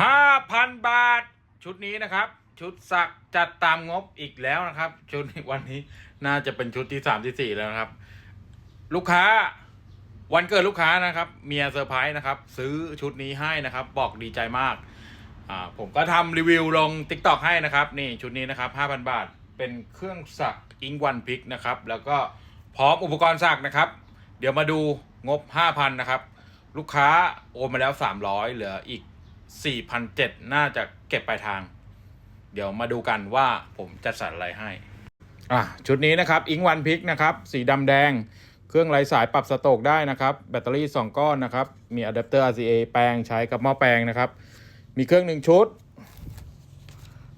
ห้าพันบาท ชุดนี้นะครับ ชุดสักจัดตามงบอีกแล้วนะครับ ชุดวันนี้น่าจะเป็นชุดที่สามที่สี่แล้วนะครับ ลูกค้า วันเกิดลูกค้านะครับเมียเซอร์ไพรส์นะครับ ซื้อชุดนี้ให้นะครับ บอกดีใจมากอ่าผมก็ทำรีวิวลง t ิ k t o k ให้นะครับ นี่ชุดนี้นะครับ 5,000 บาท เป็นเครื่องสักอิงวันพิกนะครับ แล้วก็พร้อมอุปกรณ์สักนะครับ เดี๋ยวมาดูงบ 5,000 นะครับ ลูกค้าโอนมาแล้ว 300 เหลืออีก 4,700น่าจะเก็บปลายทาง เดี๋ยวมาดูกันว่าผมจัดสรรอะไรให้ อะ ชุดนี้นะครับ อิงวันพิกนะครับ สีดำแดง เครื่องไร้สายปรับสโตกได้นะครับ แบตเตอรี่ 2 ก้อนนะครับ มีอะแดปเตอร์ RCA แปลงใช้กับหม้อแปลงนะครับ มีเครื่องหนึ่งชุด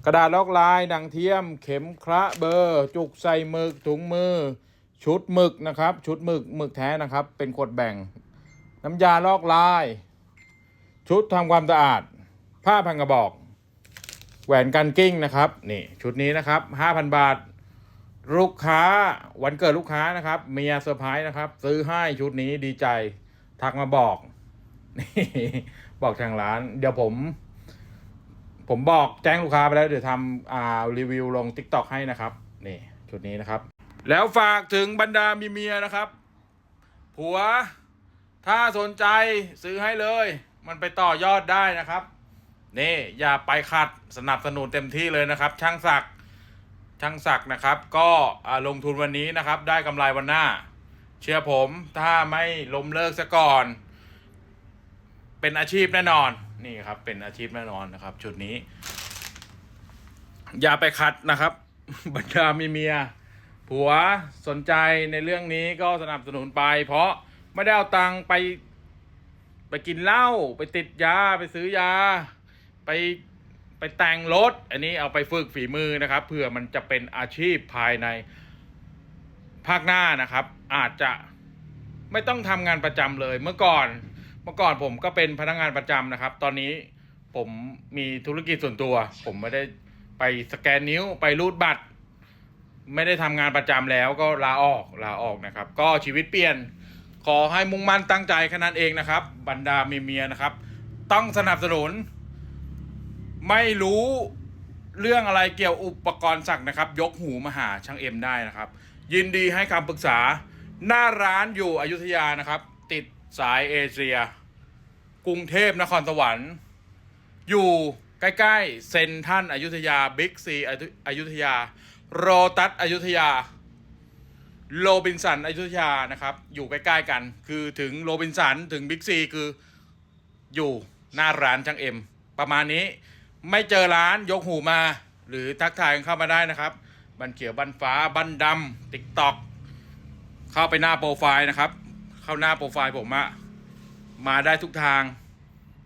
กระดาษลอกลายดังเทียม เข็มคระเบอร์ จุกใส่หมึกถุงมือ ชุดหมึกนะครับ ชุดหมึกหมึกแท้นะครับ เป็นขวดแบ่ง น้ำยาลอกลาย ชุดทำความสะอาด ผ้าพันกระบอก แหวนกันกิ้งนะครับนี่ชุดนี้นะครับ5,000บาท ลูกค้าวันเกิดลูกค้านะครับเมียเซอร์ไพรส์นะครับ ซื้อให้ชุดนี้ดีใจทักมาบอกนี่บอกทางร้าน เดี๋ยวผม ผมบอกแจ้งลูกค้าไปแล้วเดี๋ยวทำอ่ารีวิวลง t ิ k t o k ให้นะครับนี่ชุดนี้นะครับ แล้วฝากถึงบรรดามีเมียนะครับ ผัวถ้าสนใจซื้อให้เลย มันไปต่อยอดได้นะครับ นี่อย่าไปขัดสนับสนุนเต็มที่เลยนะครับ ช่างศักดิ์ช่างศักดิ์นะครับ ก็อ่าลงทุนวันนี้นะครับ ได้กำไรวันหน้า เชื่อผมถ้าไม่ล้มเลิกซะก่อน เป็นอาชีพแน่นอนนี่ครับ เป็นอาชีพแน่นอนนะครับ ชุดนี้ อย่าไปขัดนะครับบรรดามีเมีย ผัวสนใจในเรื่องนี้ก็สนับสนุนไป เพราะไม่ได้เอาตังค์ไป ไปกินเหล้าไปติดยาไปซื้อยา ไปไปแต่งรถ อันนี้เอาไปฝึกฝีมือนะครับเผื่อมันจะเป็นอาชีพภายในภาคหน้านะครับ อาจจะไม่ต้องทำงานประจำเลยเมื่อก่อน เมื่อก่อนผมก็เป็นพนักงานประจำนะครับ ตอนนี้ผมมีธุรกิจส่วนตัว ผมไม่ได้ไปสแกนนิ้วไปรูดบัตร ไม่ได้ทำงานประจำแล้วก็ลาออกลาออกนะครับ ก็ชีวิตเปลี่ยน ขอให้มุ่งมั่นตั้งใจแค่นั้นเองนะครับ บรรดาเมียนะครับ ต้องสนับสนุน ไม่รู้เรื่องอะไรเกี่ยวอุปกรณ์สักนะครับ ยกหูมาหาช่างเอ็มได้นะครับ ยินดีให้คำปรึกษา หน้าร้านอยู่อยุธยานะครับ ติดสายเอเชีย กรุงเทพนครสวรรค์ อยู่ใกล้ ๆ เซนทรันอายุธยาบิ๊กซีอายุธยา โรตัสอายุธยา โรบินสันอยุธยานะครับ อยู่ใกล้ๆกัน คือถึงโรบินสันถึงบิ๊กซีคืออยู่หน้าร้านช่างเอ็ม ประมาณนี้ไม่เจอร้านยกหูมา หรือทักทายกันเข้ามาได้นะครับ บันเขียวบันฟ้าบันดำติ๊กต็อกเข้าไปหน้าโปรไฟล์นะครับ เข้าหน้าโปรไฟล์ผมอะมาได้ทุกทาง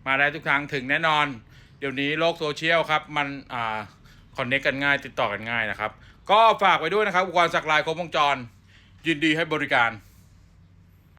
มาได้ทุกทางถึงแน่นอน เดี๋ยวนี้โลกโซเชียลครับ มันอ่าคอนเนคกันง่ายติดต่อกันง่ายนะครับ ก็ฝากไว้ด้วยนะครับอุปกรณ์สักลายครบวงจร ยินดีให้บริการ